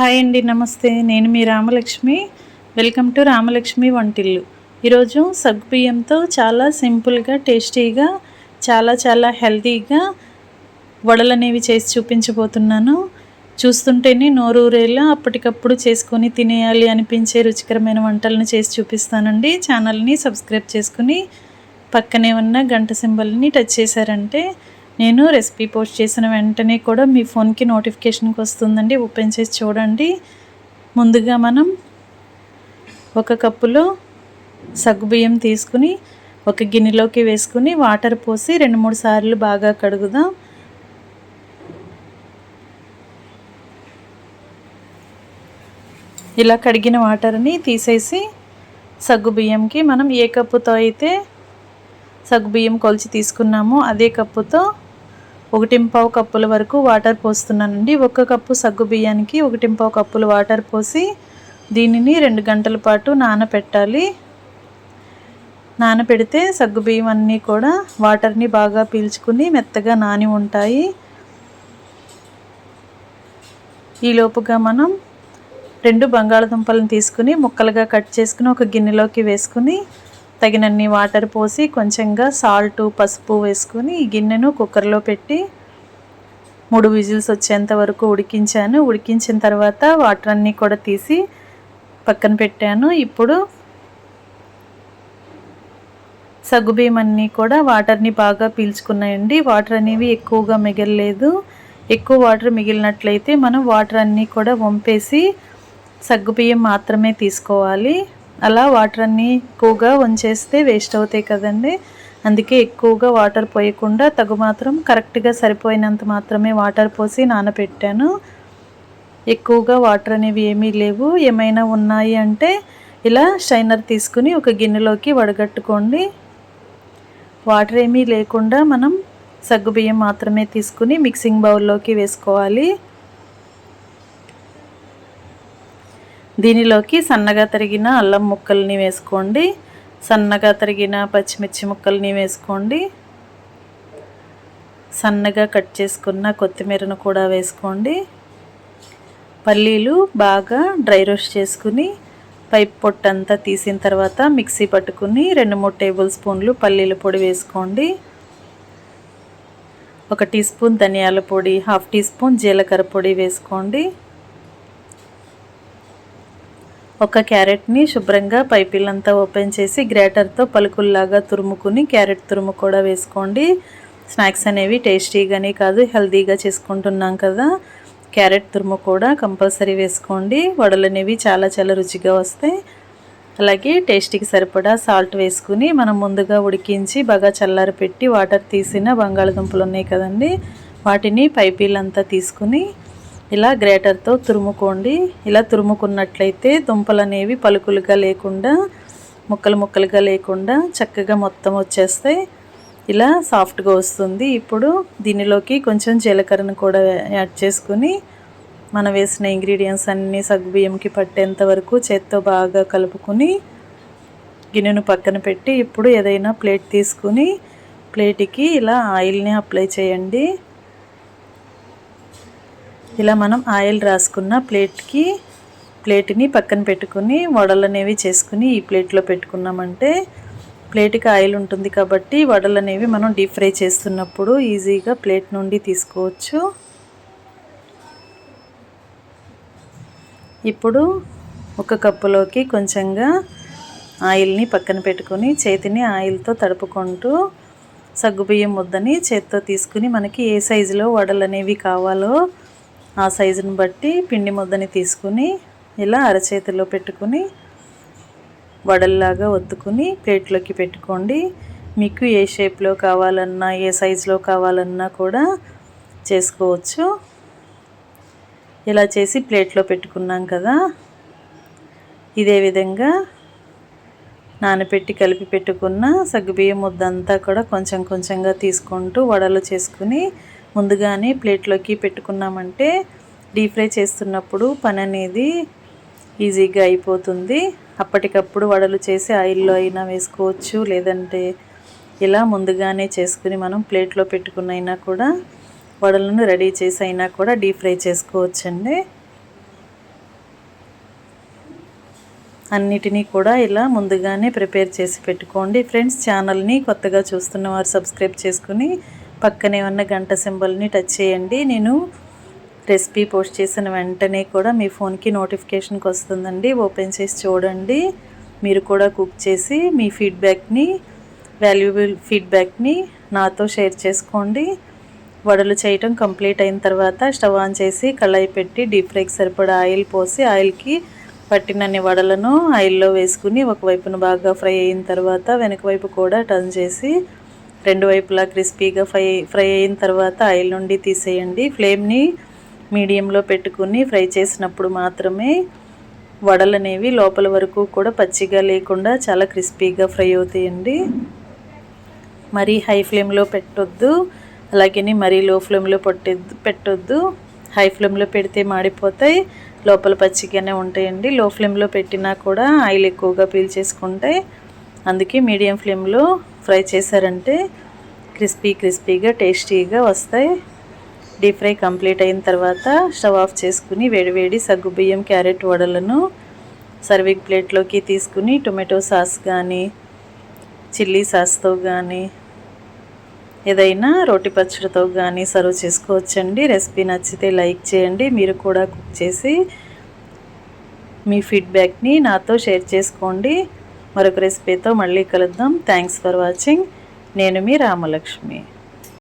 Hi అండి నమస్తే. నేను మీ రామలక్ష్మి. వెల్కమ్ టు రామలక్ష్మి వంటిల్లు. ఈరోజు సగ్గుబియ్యంతో చాలా సింపుల్గా టేస్టీగా చాలా చాలా హెల్తీగా వడలు అనేవి చేసి చూపించబోతున్నాను. చూస్తుంటేనే నోరూరేలా అప్పటికప్పుడు చేసుకొని తినేయాలి అనిపించే రుచికరమైన వంటలను చేసి చూపిస్తానండి. ఛానల్ని సబ్స్క్రైబ్ చేసుకుని పక్కనే ఉన్న గంట సింబల్ని టచ్ చేశారంటే నేను రెసిపీ పోస్ట్ చేసిన వెంటనే కూడా మీ ఫోన్కి నోటిఫికేషన్కి వస్తుందండి. ఓపెన్ చేసి చూడండి. ముందుగా మనం ఒక కప్పులో సగ్గుబియ్యం తీసుకుని ఒక గిన్నెలోకి వేసుకుని వాటర్ పోసి రెండు మూడు సార్లు బాగా కడుగుదాం. ఇలా కడిగిన వాటర్ని తీసేసి సగ్గుబియ్యంకి మనం ఏ కప్పుతో అయితే సగ్గుబియ్యం కొలిచి తీసుకున్నామో అదే కప్పుతో ఒకటింపావు కప్పుల వరకు వాటర్ పోస్తున్నానండి. ఒక కప్పు సగ్గు బియ్యానికి ఒకటింపావు కప్పులు వాటర్ పోసి దీనిని రెండు గంటల పాటు నానపెట్టాలి. నానపెడితే సగ్గు బియ్యం అన్నీ కూడా వాటర్ని బాగా పీల్చుకుని మెత్తగా నాని ఉంటాయి. ఈలోపుగా మనం రెండు బంగాళదుంపలను తీసుకుని ముక్కలుగా కట్ చేసుకుని ఒక గిన్నెలోకి వేసుకుని తగినన్ని వాటర్ పోసి కొంచెంగా సాల్ట్ పసుపు వేసుకొని ఈ గిన్నెను కుక్కర్లో పెట్టి మూడు విజిల్స్ వచ్చేంత వరకు ఉడికించాను. ఉడికించిన తర్వాత వాటర్ అన్నీ కూడా తీసి పక్కన పెట్టాను. ఇప్పుడు సగ్గుబియ్యం అన్నీ కూడా వాటర్ని బాగా పీల్చుకున్నాయండి. వాటర్ అనేవి ఎక్కువగా మిగలలేదు. ఎక్కువ వాటర్ మిగిలినట్లయితే మనం వాటర్ అన్నీ కూడా వంపేసి సగ్గుబియ్యం మాత్రమే తీసుకోవాలి. అలా వాటర్ అన్నీ ఎక్కువగా వంచేస్తే వేస్ట్ అవుతాయి కదండి. అందుకే ఎక్కువగా వాటర్ పోయకుండా తగు మాత్రం కరెక్ట్గా సరిపోయినంత మాత్రమే వాటర్ పోసి నానబెట్టాను ఎక్కువగా వాటర్ అనేవి ఏమీ లేవు. ఏమైనా ఉన్నాయి అంటే ఇలా షైనర్ తీసుకుని ఒక గిన్నెలోకి వడగట్టుకోండి. వాటర్ ఏమీ లేకుండా మనం సగ్గుబియ్యం మాత్రమే తీసుకుని మిక్సింగ్ బౌల్లోకి వేసుకోవాలి. దీనిలోకి సన్నగా తరిగిన అల్లం ముక్కల్ని వేసుకోండి. సన్నగా తరిగిన పచ్చిమిర్చి ముక్కల్ని వేసుకోండి. సన్నగా కట్ చేసుకున్న కొత్తిమీరను కూడా వేసుకోండి. పల్లీలు బాగా డ్రై రోస్ట్ చేసుకుని పైప్ పొట్టంతా తీసిన తర్వాత మిక్సీ పట్టుకుని రెండు మూడు టేబుల్ స్పూన్లు పల్లీల పొడి వేసుకోండి. ఒక టీ స్పూన్ ధనియాల పొడి హాఫ్ టీ స్పూన్ జీలకర్ర పొడి వేసుకోండి. ఒక క్యారెట్ని శుభ్రంగా పైపిల్లంతా ఓపెన్ చేసి గ్రేటర్తో పలుకుల్లాగా తురుముకుని క్యారెట్ తురుము కూడా వేసుకోండి. స్నాక్స్ అనేవి టేస్టీగానే కాదు హెల్తీగా చేసుకుంటున్నాం కదా. క్యారెట్ తురుము కూడా కంపల్సరీ వేసుకోండి. వడలు అనేవి చాలా చాలా రుచిగా వస్తాయి. అలాగే టేస్టీకి సరిపడా సాల్ట్ వేసుకుని మనం ముందుగా ఉడికించి బాగా చల్లారి పెట్టి వాటర్ తీసిన బంగాళదుంపలు ఉన్నాయి కదండి వాటిని పైపీలంతా తీసుకుని ఇలా గ్రేటర్తో తురుముకోండి. ఇలా తురుముకున్నట్లయితే దుంపలు అనేవి పలుకులుగా లేకుండా ముక్కలు ముక్కలుగా లేకుండా చక్కగా మొత్తం వచ్చేస్తాయి. ఇలా సాఫ్ట్గా వస్తుంది. ఇప్పుడు దీనిలోకి కొంచెం జీలకర్రను కూడా యాడ్ చేసుకుని మనం వేసిన ఇంగ్రీడియంట్స్ అన్నీ సగ్గుబియ్యంకి పట్టేంత వరకు చేత్తో బాగా కలుపుకొని గిన్నెను పక్కన పెట్టి ఇప్పుడు ఏదైనా ప్లేట్ తీసుకుని ప్లేట్కి ఇలా ఆయిల్ని అప్లై చేయండి. ఇలా మనం ఆయిల్ రాసుకున్న ప్లేట్కి ప్లేట్ని పక్కన పెట్టుకుని వడలు అనేవి చేసుకుని ఈ ప్లేట్లో పెట్టుకున్నామంటే ప్లేట్కి ఆయిల్ ఉంటుంది కాబట్టి వడలు అనేవి మనం డీప్ ఫ్రై చేస్తున్నప్పుడు ఈజీగా ప్లేట్ నుండి తీసుకోవచ్చు. ఇప్పుడు ఒక కప్పులోకి కొంచెంగా ఆయిల్ని పక్కన పెట్టుకొని చేతిని ఆయిల్తో తడుపుకుంటూ సగ్గుబియ్యం ముద్దని చేత్తో తీసుకుని మనకి ఏ సైజులో వడలు అనేవి కావాలో ఆ సైజుని బట్టి పిండి ముద్దని తీసుకుని ఇలా అరచేతిలో పెట్టుకుని వడల్లాగా ఒత్తుకుని ప్లేట్లోకి పెట్టుకోండి. మీకు ఏ షేప్లో కావాలన్నా ఏ సైజులో కావాలన్నా కూడా చేసుకోవచ్చు. ఇలా చేసి ప్లేట్లో పెట్టుకున్నాం కదా. ఇదే విధంగా నానపెట్టి కలిపి పెట్టుకున్న సగ్గుబియ్యం ముద్దంతా కూడా కొంచెం కొంచెంగా తీసుకుంటూ వడలు చేసుకుని ముందుగానే ప్లేట్లోకి పెట్టుకున్నామంటే డీప్ ఫ్రై చేస్తున్నప్పుడు పని అనేది ఈజీగా అయిపోతుంది. అప్పటికప్పుడు వడలు చేసి ఆయిల్లో అయినా వేసుకోవచ్చు లేదంటే ఇలా ముందుగానే చేసుకుని మనం ప్లేట్లో పెట్టుకున్నైనా కూడా వడలను రెడీ చేసి అయినా కూడా డీప్ ఫ్రై చేసుకోవచ్చండి. అన్నిటినీ కూడా ఇలా ముందుగానే ప్రిపేర్ చేసి పెట్టుకోండి. ఫ్రెండ్స్ ఛానల్ని కొత్తగా చూస్తున్న వారు సబ్స్క్రైబ్ చేసుకుని పక్కనే ఉన్న గంట సింబల్ని టచ్ చేయండి. నేను రెసిపీ పోస్ట్ చేసిన వెంటనే కూడా మీ ఫోన్కి నోటిఫికేషన్కి వస్తుందండి. ఓపెన్ చేసి చూడండి. మీరు కూడా కుక్ చేసి మీ ఫీడ్బ్యాక్ని వాల్యుబుల్ ఫీడ్బ్యాక్ని నాతో షేర్ చేసుకోండి. వడలు చేయటం కంప్లీట్ అయిన తర్వాత స్టవ్ ఆన్ చేసి కళాయి పెట్టి డీప్ ఫ్రైకి సరిపడా ఆయిల్ పోసి ఆయిల్కి పట్టినన్ని వడలను ఆయిల్లో వేసుకుని ఒకవైపున బాగా ఫ్రై అయిన తర్వాత వెనక వైపు కూడా టర్న్ చేసి రెండు వైపులా క్రిస్పీగా ఫ్రై ఫ్రై అయిన తర్వాత ఆయిల్ నుండి తీసేయండి. ఫ్లేమ్ని మీడియంలో పెట్టుకుని ఫ్రై చేసినప్పుడు మాత్రమే వడలు అనేవి లోపల వరకు కూడా పచ్చిగా లేకుండా చాలా క్రిస్పీగా ఫ్రై అవుతాయండి. మరీ హై ఫ్లేమ్లో పెట్టొద్దు. అలాగే మరీ లో ఫ్లేమ్లో పట్టొద్దు పెట్టొద్దు. హై ఫ్లేమ్లో పెడితే మాడిపోతాయి. లోపల పచ్చిగానే ఉంటాయండి. లో ఫ్లేమ్లో పెట్టినా కూడా ఆయిల్ ఎక్కువగా పీల్చేసుకుంటాయి అందుకే మీడియం ఫ్లేమ్లో ఫ్రై చేశారంటే క్రిస్పీ క్రిస్పీగా టేస్టీగా వస్తాయి. డీప్ ఫ్రై కంప్లీట్ అయిన తర్వాత స్టవ్ ఆఫ్ చేసుకుని వేడివేడి సగ్గుబియ్యం క్యారెట్ వడలను సర్వింగ్ ప్లేట్లోకి తీసుకుని టొమాటో సాస్ కానీ చిల్లీ సాస్తో కానీ ఏదైనా రోటి పచ్చడితో కానీ సర్వ్ చేసుకోవచ్చండి. రెసిపీ నచ్చితే లైక్ చేయండి. మీరు కూడా కుక్ చేసి మీ ఫీడ్బ్యాక్ని నాతో షేర్ చేసుకోండి. మరొక రెసిపీతో మళ్ళీ కలుద్దాం. థ్యాంక్స్ ఫర్ వాచింగ్ నేను మీ రామలక్ష్మి.